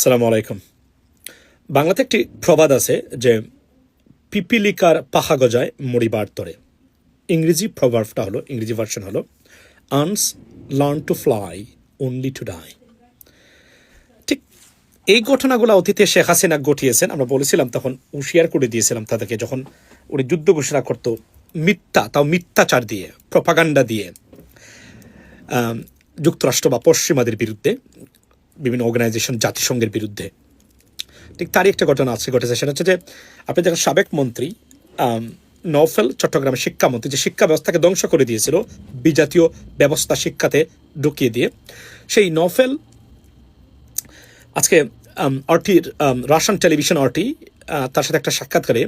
সালামু আলাইকুম। বাংলাতে একটি প্রবাদ আছে যে, পিপিলিকার পাহা গজায় মরিবার তরে। ইংরেজি প্রভার্ভটা হলো, ইংরেজি ভার্সন হলো ants learn to fly only to die ঠিক এই ঘটনাগুলো অতীতে শেখ হাসিনা ঘটিয়েছেন। আমরা বলেছিলাম তখন, হুঁশিয়ার করে দিয়েছিলাম তাদেরকে যখন উনি যুদ্ধ ঘোষণা করতো, মিথ্যা, তাও মিথ্যাচার দিয়ে প্রপাগান্ডা দিয়ে যুক্তরাষ্ট্র বা পশ্চিমাদের বিরুদ্ধে। বিভিন্ন অর্গানাইজেশন জাতিসংঘের বিরুদ্ধে। ঠিক তারই একটা ঘটনা আজকে ঘটেছে সেটা হচ্ছে যে আপনি দেখেন সাবেক মন্ত্রী নওফেল চট্টগ্রামের শিক্ষামন্ত্রী যে শিক্ষা ব্যবস্থাকে ধ্বংস করে দিয়েছিল বিজাতীয় ব্যবস্থা শিক্ষাতে ঢুকিয়ে দিয়ে সেই নওফেল আজকে অর্টির রাশিয়ান টেলিভিশন অর্টি তার সাথে একটা সাক্ষাৎকারে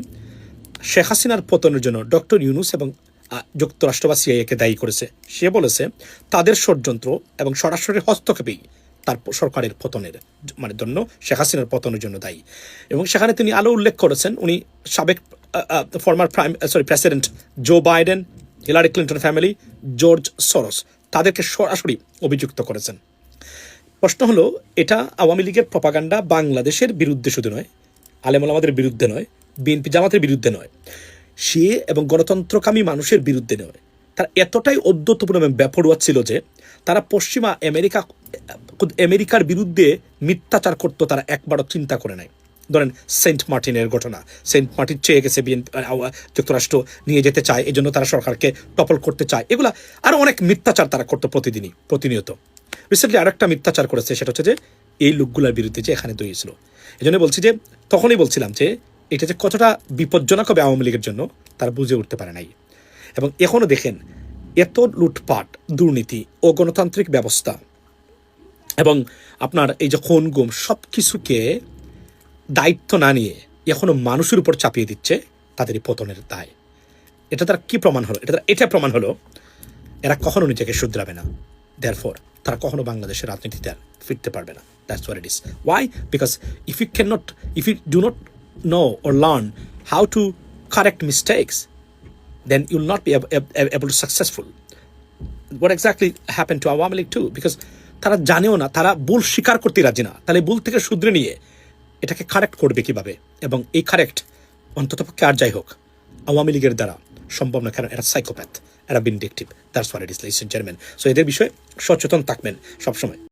শেখ হাসিনার পতনের জন্য ডক্টর ইউনুস এবং আহ, যুক্তরাষ্ট্র বা সিআইএকে দায়ী করেছে। সে বলেছে তাদের ষড়যন্ত্র এবং সরাসরি হস্তক্ষেপেই তার সরকারের পতনের মানে জন্য, শেখ হাসিনার পতনের জন্য দায়ী। এবং সেখানে তিনি আলো উল্লেখ করেছেন, উনি সাবেক former prime sorry president Joe Biden Hillary Clinton family George Soros তাদেরকে সরাসরি অভিযুক্ত করেছেন। প্রশ্ন হলো, এটা আওয়ামী লীগের প্রপাগান্ডা বাংলাদেশের বিরুদ্ধে শুধু নয়, আলেমুল আমাদের বিরুদ্ধে নয়, বিএনপি জামাতের বিরুদ্ধে নয় সে এবং গণতন্ত্রকামী মানুষের বিরুদ্ধে নয়। তার এতটাই অদ্যতপূর্ণ এবং ব্যাপরুয়া ছিল যে, তারা পশ্চিমা আমেরিকা আমেরিকার বিরুদ্ধে মিথ্যাচার করতো তারা একবারও চিন্তা করে নাই। ধরেন সেন্ট মার্টিনের ঘটনা। সেন্ট মার্টিন চেয়ে গেছে যুক্তরাষ্ট্র নিয়ে যেতে চায় এই জন্য তারা সরকারকে টপল করতে চায়। এগুলা আরও অনেক মিথ্যাচার তারা করতো প্রতিদিনই, প্রতিনিয়ত। রিসেন্টলি আরেকটা মিথ্যাচার করেছে, সেটা হচ্ছে যে এই লোকগুলোর বিরুদ্ধে যে এখানে দইয়েছিল এই জন্য বলছি যে, তখনই বলছিলাম যে, এটা যে কতটা বিপজ্জনক হবে আওয়ামী লীগের জন্য, তারা বুঝে উঠতে পারে নাই। এবং এখনও দেখেন, এত লুটপাট, দুর্নীতি ও গণতান্ত্রিক ব্যবস্থা এবং আপনার এই যে খুন গুম সব কিছুকে দায়িত্ব না নিয়ে এখনও মানুষের উপর চাপিয়ে দিচ্ছে তাদের এই পতনের দায়। এটা তার কি প্রমাণ হলো? এটা এটা প্রমাণ হলো, এরা কখনো নিজেকে শুধরাবে না। দেয়ার ফর তারা কখনো বাংলাদেশের রাজনীতিতে আর ফিরতে পারবে না। That's where it is why because if you can not if you do not know or learn how to correct mistakes then you'll ab- ab- able to successful. What exactly happened to Awami League too because তারা জানেও না, তারা ভুল স্বীকার করতে রাজি না। তাহলে ভুল থেকে শুধরে নিয়ে এটাকে কারেক্ট করবে কীভাবে? এবং এই কারেক্ট অন্ততপক্ষে আর যাই হোক, আওয়ামী লীগের দ্বারা সম্ভব না, কারণ এরা সাইকোপ্যাথ এরা vindictive that's where it chairman so এদের বিষয়ে সচেতন থাকবেন সবসময়।